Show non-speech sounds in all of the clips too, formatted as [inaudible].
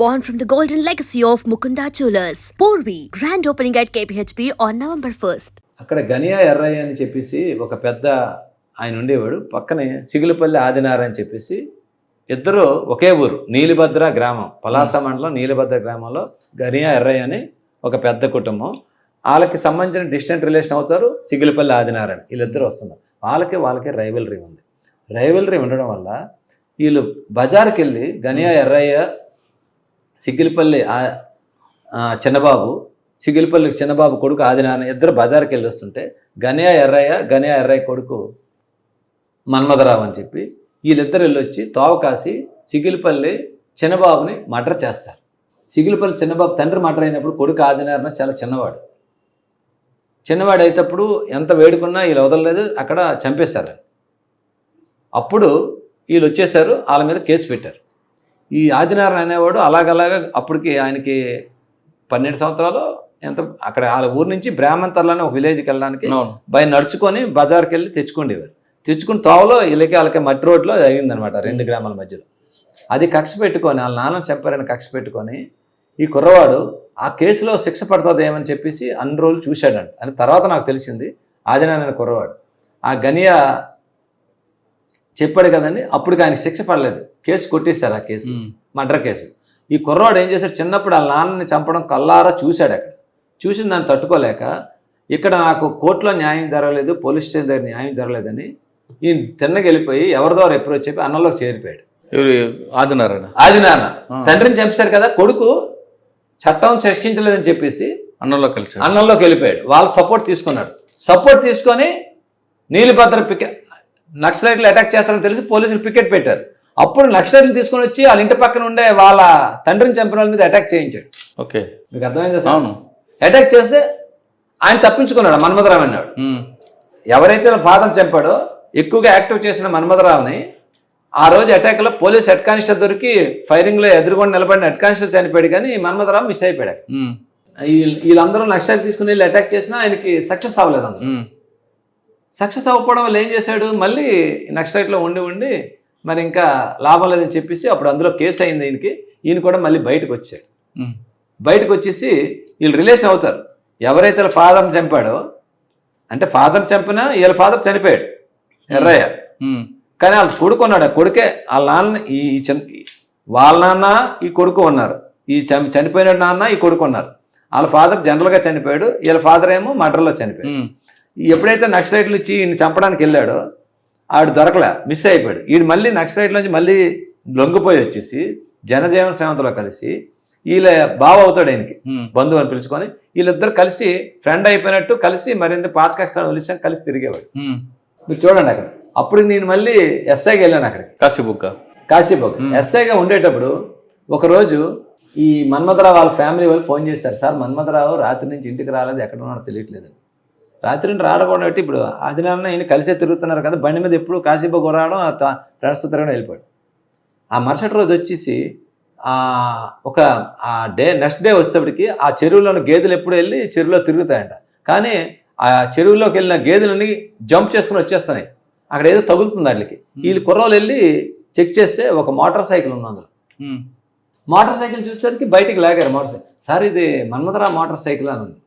born from the golden legacy of Mukunda Jewelers. Porvi, grand opening at KPHP on November 1st. అక్కడ Guinea Errayya అని చెప్పేసి ఒక పెద్ద ఆయన ఉండేవాడు. పక్కనే సిగులపల్లి ఆదినార్ అని చెప్పేసి ఇద్దరు ఒకే ఊరు నీలిభద్ర గ్రామం పలాస మండలం నీలిభద్ర గ్రామంలో గనియా ఎర్రయ్య అని ఒక పెద్ద కుటుంబం. వాళ్ళకి సంబంధించిన డిస్టెంట్ రిలేషన్ అవుతారు సిగిలిపల్లి ఆదినారాయణ. వీళ్ళిద్దరు వస్తున్నారు. వాళ్ళకి వాళ్ళకి రైవలరీ ఉంది. రైవలరీ ఉండడం వల్ల వీళ్ళు బజార్కి వెళ్ళి గనియా ఎర్రయ్య సిగ్గిలిపల్లి చిన్నబాబు సిగిలిపల్లి చిన్నబాబు కొడుకు ఆదినారాయణ ఇద్దరు బజార్కి వెళ్ళి వస్తుంటే గనియా ఎర్రయ్య గనియా ఎర్రయ్య కొడుకు మన్మధరావు అని చెప్పి వీళ్ళిద్దరు వెళ్ళి వచ్చి తోవ కాసి సిగిలిపల్లి చిన్నబాబుని మర్డర్ చేస్తారు. సిగిలిపల్లి చిన్నబాబు తండ్రి మర్డర్ అయినప్పుడు కొడుకు ఆదినారాయణ చాలా చిన్నవాడు. చిన్నవాడు అయినప్పుడు ఎంత వేడుకున్నా వీళ్ళు వదలలేదు అక్కడ చంపేశారు. అప్పుడు వీళ్ళు వచ్చేసారు వాళ్ళ మీద కేసు పెట్టారు. ఈ ఆదినారాయణ అనేవాడు అలాగలాగా అప్పటికి ఆయనకి పన్నెండు సంవత్సరాలు ఎంత అక్కడ వాళ్ళ ఊరు నుంచి బ్రాహ్మణతర్లు అనే ఒక విలేజ్కి వెళ్ళడానికి అవును. బై నడుచుకొని బజార్కి వెళ్ళి తెచ్చుకుండేవారు. తెచ్చుకుని తోవలో వీళ్ళకి వాళ్ళకి మట్టి రోడ్లో అయిందనమాట రెండు గ్రామాల మధ్యలో. అది కక్ష పెట్టుకొని వాళ్ళ నాన్న చెప్పారని కక్ష పెట్టుకొని ఈ కుర్రవాడు ఆ కేసులో శిక్ష పడుతుంది ఏమని చెప్పేసి అన్ని రోజులు చూశాడంట. అని తర్వాత నాకు తెలిసింది ఆదినారాయణ కుర్రవాడు. ఆ గనియా చెప్పాడు కదండి అప్పటికి ఆయనకి శిక్ష పడలేదు. కేసు కొట్టేశారు ఆ కేసు. Murder case. ఈ కుర్రవాడు ఏం చేశాడు? చిన్నప్పుడు వాళ్ళ నాన్నని చంపడం కల్లారా చూశాడు అక్కడ. చూసిన దాన్ని తట్టుకోలేక ఇక్కడ నాకు కోర్టులో న్యాయం జరగలేదు పోలీస్ స్టేషన్ దగ్గర న్యాయం జరగలేదని ఈయన తిన్నకి వెళ్ళిపోయి ఎవరి ద్వారా అప్రోచ్ చెప్పి అన్నంలోకి చేరిపోయాడు. ఆదినారాయణ. ఆది నాన్న ఆ. తండ్రిని చంపేశారు కదా కొడుకు చట్టం శిక్షించలేదని చెప్పేసి అన్నంలో కలిసి అన్నంలోకి వెళ్ళిపోయాడు. వాళ్ళు సపోర్ట్ తీసుకున్నాడు. సపోర్ట్ తీసుకొని నీలిభద్ర పికెట్ నక్సలైట్లు అటాక్ చేస్తారని తెలిసి పోలీసులు పికెట్ పెట్టారు. అప్పుడు నక్సలైట్లు తీసుకొని వచ్చి వాళ్ళ ఇంటి పక్కన ఉండే వాళ్ళ తండ్రిని చంపిన వాళ్ళ మీద అటాక్ చేయించాడు. ఓకే. మీకు అర్థమైందా అవును. అటాక్ చేస్తే ఆయన తప్పించుకున్నాడు మన్మధరావు అన్నాడు. ఎవరైతే ఫాదర్ చంపాడో ఎక్కువగా యాక్టివ్ చేసిన మన్మధరావుని ఆ రోజు అటాక్లో పోలీస్ హెడ్ కానిస్టేబుల్ దొరికి ఫైరింగ్లో ఎదురుకొని నిలబడిన హెడ్ కానిస్టేబుల్ చనిపోయాడు కానీ మన్మధరావు మిస్ అయిపోయాడు. వీళ్ళందరూ నక్సలైట్ తీసుకుని వెళ్ళి అటాక్ చేసినా ఆయనకి సక్సెస్ అవ్వలేదు ఉమ్. సక్సెస్ అవ్వకపోవడం వల్ల ఏం చేశాడు? మళ్ళీ నక్సలైట్లో ఉండి ఉండి మరి ఇంకా లాభం లేదని చెప్పేసి అప్పుడు అందులో కేసు అయింది ఈయనకి ఈయన కూడా మళ్ళీ బయటకు వచ్చాడు. బయటకు వచ్చేసి వీళ్ళు రిలేషన్ అవుతారు. ఎవరైతే వీళ్ళ ఫాదర్ని చంపాడో అంటే ఫాదర్ని చంపినా వీళ్ళ ఫాదర్ చనిపోయాడు. ఎర్రయ్య. కానీ వాళ్ళ కొడుకు ఉన్నాడు. ఆ కొడుకే వాళ్ళ నాన్న ఈ వాళ్ళ నాన్న ఈ కొడుకు ఉన్నారు. ఈ చని- చనిపోయిన నాన్న ఈ కొడుకు ఉన్నారు. వాళ్ళ ఫాదర్ జనరల్గా చనిపోయాడు. వీళ్ళ ఫాదర్ ఏమో మర్డర్లో చనిపోయాడు. ఎప్పుడైతే నక్సలైట్లు ఇచ్చి ఈయన చంపడానికి వెళ్ళాడో ఆడు దొరకలే మిస్ అయిపోయాడు. ఈడు మళ్ళీ నక్సలైట్ల నుంచి మళ్ళీ లొంగిపోయి వచ్చేసి జనజీవన సేవతలో కలిసి వీళ్ళ బావ అవుతాడు ఆయనకి. బంధువు అని పిలుచుకొని వీళ్ళిద్దరు కలిసి ఫ్రెండ్ అయిపోయినట్టు కలిసి మరింత పాత కష్టాలు వదిలేసాం కలిసి తిరిగేవాడు. మీరు చూడండి అక్కడ. అప్పుడు నేను మళ్ళీ ఎస్ఐకి వెళ్ళాను అక్కడికి. కాశీబుక్క కాశీబోక్. ఎస్ఐగా ఉండేటప్పుడు ఒకరోజు ఈ మన్మధరావు వాళ్ళ ఫ్యామిలీ వాళ్ళు ఫోన్ చేశారు. సార్ మన్మధరావు రాత్రి నుంచి ఇంటికి రాలేదు ఎక్కడ ఉన్నాడో తెలియట్లేదు. రాత్రి రాడకుండా పెట్టి ఇప్పుడు ఆదినాన్న ఈయన కలిసే తిరుగుతున్నారు కదా బండి మీద ఎప్పుడు కాశీబోక్ రావడం ఫ్రెండ్స్తో తిరగడం వెళ్ళిపోయాడు. ఆ మరుసటి రోజు వచ్చేసి ఆ, ఒక ఆ డే నెక్స్ట్ డే వచ్చేటప్పటికి ఆ చెరువులోని గేదెలు ఎప్పుడు వెళ్ళి చెరువులో తిరుగుతాయంట. కానీ ఆ చెరువులోకి వెళ్ళిన గేదెలని జంప్ చేసుకుని వచ్చేస్తున్నాయి. అక్కడ ఏదో తగులుతుంది వాటికి. వీళ్ళు కుర్రోలు వెళ్ళి చెక్ చేస్తే ఒక మోటార్ సైకిల్ ఉంది అందులో. మోటార్ సైకిల్ చూసేసరికి బయటికి లాగారు మోటార్ సైకిల్. సార్ ఇది మన్మధరా మోటార్ సైకిల్ అని ఉంది.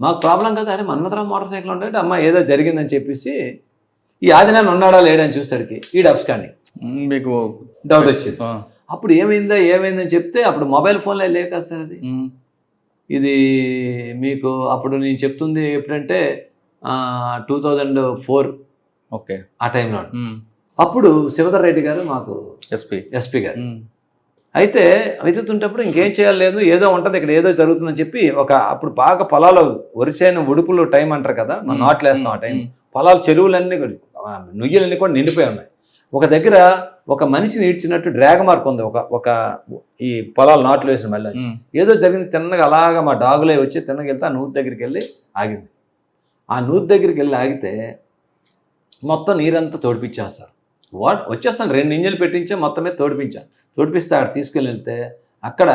మాకు ప్రాబ్లం కదా అరే మన్మధరా మోటార్ సైకిల్ ఉంటే అమ్మ ఏదో జరిగిందని చెప్పేసి ఈ ఆదినాన్ని ఉన్నాడా లేడని చూస్తాడికి ఈ డబ్స్కాండి ఉమ్. మీకు డౌట్ వచ్చింది. అప్పుడు ఏమైందా ఏమైందని చెప్తే అప్పుడు మొబైల్ ఫోన్లో లేక కదా సార్ అది. ఇది మీకు అప్పుడు నేను చెప్తుంది ఎప్పుడంటే టూ థౌజండ్ ఫోర్ ఓకే ఆ టైంలో. అప్పుడు శివధర్ రెడ్డి గారు మాకు ఎస్పీ ఎస్పీ గారు. అయితే వెతుకుతుంటప్పుడు ఇంకేం చేయాలి లేదు ఏదో ఉంటుంది ఇక్కడ ఏదో జరుగుతుందని చెప్పి ఒక అప్పుడు బాగా పొలాలు వరిసేను ఉడుపులు టైం అంటారు కదా మనం నాట్లు వేస్తాం ఆ టైం. పొలాలు చెరువులన్నీ నుయ్యలన్నీ కూడా నిండిపోయి ఉన్నాయి. ఒక దగ్గర ఒక మనిషిని ఈడ్చినట్టు డ్రాగ్ మార్క్ ఉంది ఒక ఒక ఈ పొలాలు నాట్లు వేసిన మళ్ళీ. ఏదో జరిగింది తిన్నగా అలాగా మా డాగులే వచ్చి తిన్నగా వెళ్తే ఆ నూతి దగ్గరికి వెళ్ళి ఆగింది. ఆ నూతి దగ్గరికి వెళ్ళి ఆగితే మొత్తం నీరంతా తోడిపించేస్తారు వాట్? వచ్చేస్తాను. రెండు ఇంజలు పెట్టించే మొత్తం మీద తోడిపించాను తోడిపిస్తే అక్కడ తీసుకెళ్ళి వెళ్తే అక్కడ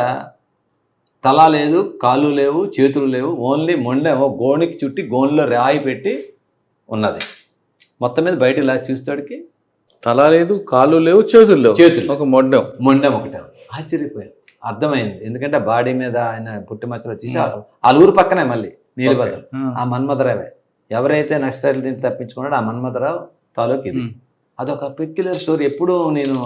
తల లేదు కాళ్ళు లేవు చేతులు లేవు ఓన్లీ మొండేమో గోనికి చుట్టి గోన్లో రాయి పెట్టి ఉన్నది. మొత్తం మీద బయట ఇలా చూస్తాడికి తల లేదు కాళ్ళు లేవు చేతులు లేవు. చేతులు. ఒక మొడ్డం మొండెం ఒకటే. ఉంది. ఆశ్చర్యపోయాను. అర్థమైంది. ఎందుకంటే బాడీ మీద ఆయన పుట్టి మచ్చలు వచ్చేసి వాళ్ళ ఊరు పక్కనే మళ్ళీ నీలిబద్దలు ఆ. మన్మధరావే. ఎవరైతే నక్సలైట్లు దీన్ని తప్పించుకున్నాడో ఆ మన్మధరావు తాలూకు ఇది. అదొక పెక్యులర్ స్టోరీ ఎప్పుడు నేను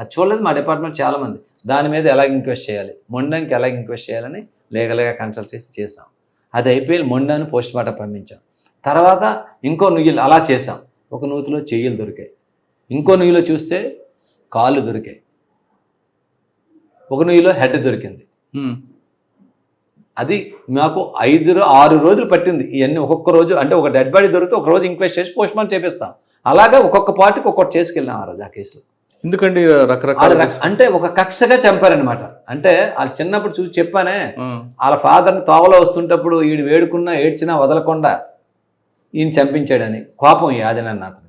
అది చూడలేదు మా డిపార్ట్మెంట్ చాలా మంది దాని మీద ఎలా ఇంక్వెస్ట్ చేయాలి? మొండంకి ఎలా ఇంక్వెస్ట్ చేయాలని లీగల్గా కన్సల్ట్ చేసి చేసాం అది అయిపోయి మొండాన్ని పోస్ట్ మార్టం పంపించాం. తర్వాత ఇంకో నుయ్యలు అలా చేసాం ఒక నూతిలో చెయ్యలు దొరికాయి. ఇంకో నుయ్యిలో చూస్తే కాళ్ళు దొరికాయి. ఒక నుయ్యిలో హెడ్ దొరికింది. అది మాకు ఐదు ఆరు రోజులు పట్టింది. ఇవన్నీ ఒక్కొక్క రోజు అంటే ఒక డెడ్ బాడీ దొరికితే ఒక రోజు ఇంక్వెస్ట్ చేసి పోస్ట్ మార్టం చేపిస్తాం. అలాగా ఒక్కొక్క పార్టీకి ఒక్కొక్కటి చేసుకెళ్ళాం ఆ రోజు ఆ కేసులో. ఎందుకండి రకరకాల రక- అంటే ఒక కక్షగా చంపారనమాట అంటే వాళ్ళు చిన్నప్పుడు చూసి చెప్పానే. వాళ్ళ ఫాదర్ని తోవలో వస్తుంటప్పుడు ఈడు వేడుకున్నా ఏడ్చినా వదలకుండా ఈయన చంపించాడని కోపం ఈ ఆదినాన్ని అతనికి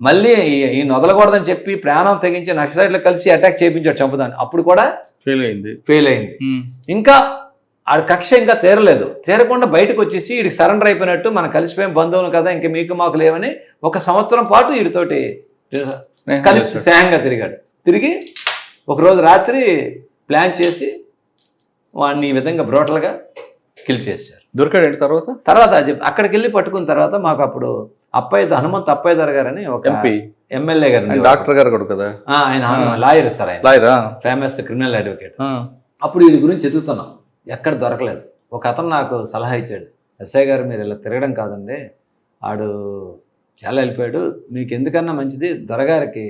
మళ్ళీ ఈయన వదలకూడదని చెప్పి ప్రాణం తెగించి నక్సలైట్లు కలిసి అటాక్ చేయించాడు చంపుదాన్ని అప్పుడు కూడా ఫెయిల్ అయింది. ఫెయిల్ అయింది. ఇంకా ఆడ కక్ష ఇంకా తీరలేదు. తీరకుండా బయటకు వచ్చేసి వీడికి సరెండర్ అయిపోయినట్టు మనం కలిసిపోయిన బంధువులు కదా ఇంక మీకు మాకు లేవని ఒక సంవత్సరం పాటు వీడితోటి కలిసి. స్నేహంగా తిరిగాడు. తిరిగి ఒకరోజు రాత్రి ప్లాన్ చేసి వాడిని ఈ విధంగా బ్రోటల్గా కిల్ చేశారు. దొరికాడండి తర్వాత? తర్వాత అక్కడికి వెళ్ళి పట్టుకున్న తర్వాత మాకు అప్పుడు అప్పయ్య హనుమంత్ అప్పయ్యదర్ గారు అని ఒక ఎంపీ ఎమ్మెల్యే గారు. డాక్టర్ గారు కూడా కదా? ఆయన లాయర్ సార్ ఆయన. లాయరా? Famous criminal advocate. అప్పుడు వీడి గురించి ఎదుగుతున్నాం. ఎక్కడ దొరకలేదు. ఒక అతను నాకు సలహా ఇచ్చాడు. ఎస్ఐ గారు మీరు ఇలా తిరగడం కాదండి. ఆడు చాలా వెళ్ళిపోయాడు. మీకు ఎందుకన్నా మంచిది? దొరగారికి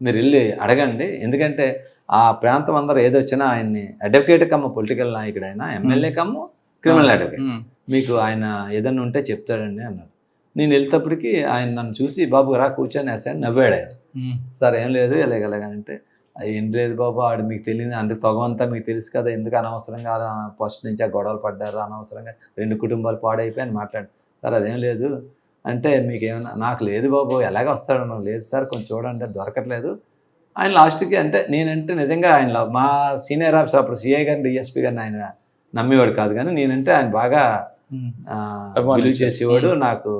మీరు వెళ్ళి అడగండి. ఎందుకంటే ఆ ప్రాంతం అందరూ ఏదొచ్చినా ఆయన్ని అడ్వకేట్ కమ్మ పొలిటికల్ నాయకుడు ఆయన ఎమ్మెల్యే కమ్మ క్రిమినల్ అడ్వకేట్. మీకు ఆయన ఏదన్నా ఉంటే చెప్తాడండి అన్నాడు. నేను వెళ్తేప్పటికి ఆయన నన్ను చూసి బాబు రా కూర్చొని వేసాను నవ్వాడు ఆయన. సార్ ఏం లేదు ఎలాగలాగంటే ఏం లేదు బాబు ఆడు మీకు తెలియదు అందుకు తొగమంతా మీకు తెలుసు కదా ఎందుకు అనవసరంగా ఫస్ట్ నుంచి ఆ గొడవలు పడ్డారు అనవసరంగా రెండు కుటుంబాలు పాడైపోయి అని మాట్లాడు. సార్ అదేం లేదు. అంటే మీకు ఏమన్నా నాకు లేదు బాబు ఎలాగ వస్తాడు. లేదు సార్ కొంచెం చూడండి దొరకట్లేదు. ఆయన లాస్ట్కి అంటే నేనంటే నిజంగా ఆయన మా సీనియర్ ఆఫీసర్ అప్పుడు సిఐ గారిని డిఎస్పీ గారిని ఆయన నమ్మేవాడు కాదు కానీ నేనంటే ఆయన బాగా. విలువ చేసేవాడు నాకు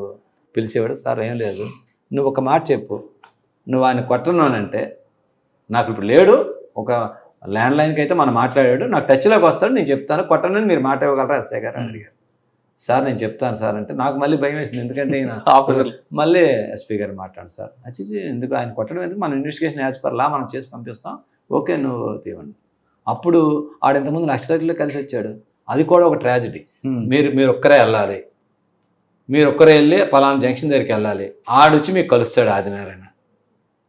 పిలిచేవాడు. సార్ ఏం లేదు. నువ్వు ఒక మాట చెప్పు. నువ్వు ఆయన కొట్టనునంటే నాకు ఇప్పుడు లేడు ఒక ల్యాండ్ లైన్కి అయితే మనం మాట్లాడాడు నాకు టచ్లోకి వస్తాడు నేను చెప్తాను కొట్టనని మీరు మాట ఇవ్వగలరా? ఎస్ఐ గారు అని అడిగారు. సార్ నేను చెప్తాను సార్ అంటే నాకు మళ్ళీ భయం వేసింది ఎందుకంటే ఈయన [laughs] మళ్ళీ ఎస్పీ గారు మాట్లాడు సార్. అచ్చిచి ఎందుకు ఆయన కొట్టడం ఎందుకు? మనం ఇన్వెస్టిగేషన్ యాజ్ పర్ లా మనం చేసి పంపిస్తాం. ఓకే నువ్వు తీవండి అప్పుడు ఆడు ఇంతకుముందు నక్సలైట్లో కలిసి వచ్చాడు. అది కూడా ఒక ట్రాజడీ. మీరు మీరు ఒక్కరే వెళ్ళాలి. మీరు ఒక్కరే వెళ్ళి పలానా జంక్షన్ దగ్గరికి వెళ్ళాలి. ఆడొచ్చి మీకు కలుస్తాడు ఆదినారాయణ.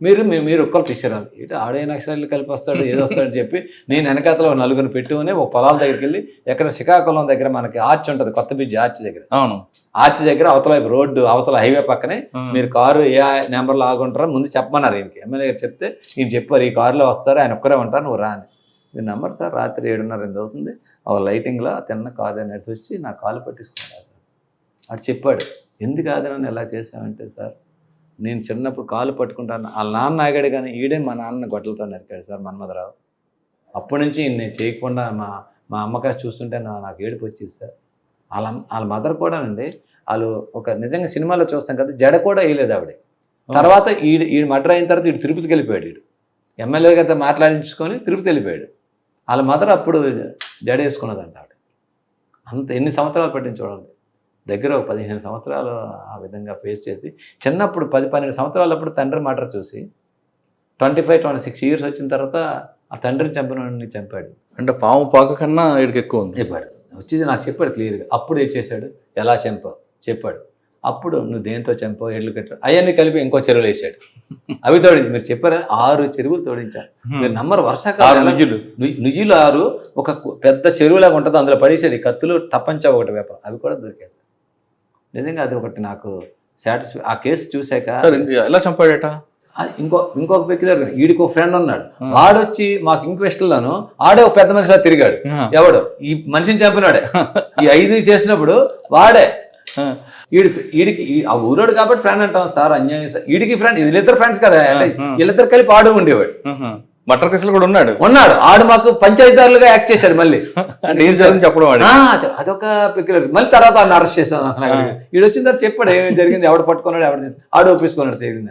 మీరు మీరు మీరు ఒక్కరు తీసుకురాలి ఇటు ఆడే నక్షత్రాలు కలిపి వస్తాడు ఏదో వస్తాడని చెప్పి నేను వెనకాతలో ఒక నలుగురిని పెట్టుకుని ఒక పొలాల దగ్గరికి వెళ్ళి ఎక్కడ శ్రీకాకుళం దగ్గర మనకి ఆర్చ్ ఉంటుంది కొత్త బ్రిడ్జ్ ఆర్చ్ దగ్గర. అవును. ఆర్చ్ దగ్గర అవతల రోడ్డు అవతల హైవే పక్కనే. మీరు కారు ఏ నెంబర్లో ఆగుంటారో ముందు చెప్పమన్నారు ఈయనకి. ఎమ్మెల్యే గారు చెప్తే ఈయన చెప్పారు ఈ కారులో వస్తారు ఆయన ఒక్కరే ఉంటారు నువ్వు రా అని. మీ నెంబర్ సార్ రాత్రి ఏడున్నర ఎంత అవుతుంది. ఒక లైటింగ్లో తిన్న కారు నడిచి వచ్చి నా కాలు పట్టించుకున్నాడు. అటు చెప్పాడు. ఎందుకు ఆదరణ ఎలా చేసామంటే సార్ నేను చిన్నప్పుడు కాలు పట్టుకుంటాను. వాళ్ళ నాన్న ఆగాడు కానీ ఈడే మా నాన్న గొడ్డలతో నరికాడు సార్ మన్మధరావు. అప్పటి నుంచి నేను చేయకుండా మా మా అమ్మకాయ చూస్తుంటే నా నాకు ఏడుపు వచ్చేది సార్. వాళ్ళ వాళ్ళ మదర్ కూడానండి వాళ్ళు ఒక నిజంగా సినిమాలో చూస్తాం కదా జడ కూడా వేయలేదు ఆవిడ. తర్వాత ఈడు ఈడు మర్డర్ అయిన తర్వాత ఈడు తిరుపతికి వెళ్ళిపోయాడు ఈడు. ఎమ్మెల్యే గారితో మాట్లాడించుకొని తిరుపతి వెళ్ళిపోయాడు. వాళ్ళ మదర్ అప్పుడు జడ వేసుకున్నదంట ఆవిడ. అంత ఎన్ని సంవత్సరాలు పట్టింది చూడండి. దగ్గర పదిహేను సంవత్సరాలు ఆ విధంగా ఫేస్ చేసి చిన్నప్పుడు పది పన్నెండు సంవత్సరాలప్పుడు తండ్రి మర్డర్ చూసి twenty five twenty six years వచ్చిన తర్వాత ఆ తండ్రిని చంపిన చంపాడు. అంటే పాము పాక కన్నా వీడికి ఎక్కువ ఉంది. చెప్పాడు. వచ్చి నాకు చెప్పాడు క్లియర్గా. అప్పుడు ఏం చేశాడు? ఎలా చంపావు? చెప్పాడు. అప్పుడు నువ్వు దేంతో చంపావు? ఎడ్లు కట్టావు? అవన్నీ కలిపి ఇంకో చెరువులు వేసాడు. అవి తోడింది. మీరు చెప్పారా? ఆరు చెరువులు తోడించారు మీరు నమ్మరు ఆరు వర్షాకాలం నుయ్యులు నుయ్యిలు ఆరు ఒక పెద్ద చెరువులాగా ఉంటుంది. అందులో పడేసాడు కత్తులు తప్పంచా ఒకటి వ్యాపారం అవి కూడా దొరికేసాయి నిజంగా అది ఒకటి నాకు సాటిస్ఫై ఆ కేసు చూశాక ఇంక ఎలా చంపాడట? ఇంకో ఇంకొక పెక్యులర్ వీడికి ఒక ఫ్రెండ్ ఉన్నాడు. వాడొచ్చి మాకు ఇంక్వెస్ట్లను ఆడే ఒక పెద్ద మనిషిలా తిరిగాడు. ఎవడు? ఈ మనిషిని చంపినాడే. ఈ ఐదు చేసినప్పుడు వాడే. ఈడి ఈడికి ఆ ఊరోడు కాబట్టి ఫ్రెండ్ అంటాం. సార్ అన్యాయం సార్. ఈడికి ఫ్రెండ్ వీళ్ళిద్దరు ఫ్రెండ్స్ కదా. వీళ్ళిద్దరు కలిపి ఆడు ఉండేవాడు. మటర్ కేసులు కూడా ఉన్నాడు. ఉన్నాడు. ఆడు మాకు పంచాయతీదారులుగా యాక్ట్ చేశాడు మళ్ళీ. చెప్పడం అదొక పెక్యులర్ మళ్ళీ తర్వాత ఆయన అరెస్ట్ చేసాం ఈడు వచ్చిన తర్వాత చెప్పాడు ఏమేమి జరిగింది ఎవడు పట్టుకున్నాడు ఎవడు ఆడు ఒప్పించుకున్నాడు జరిగిందని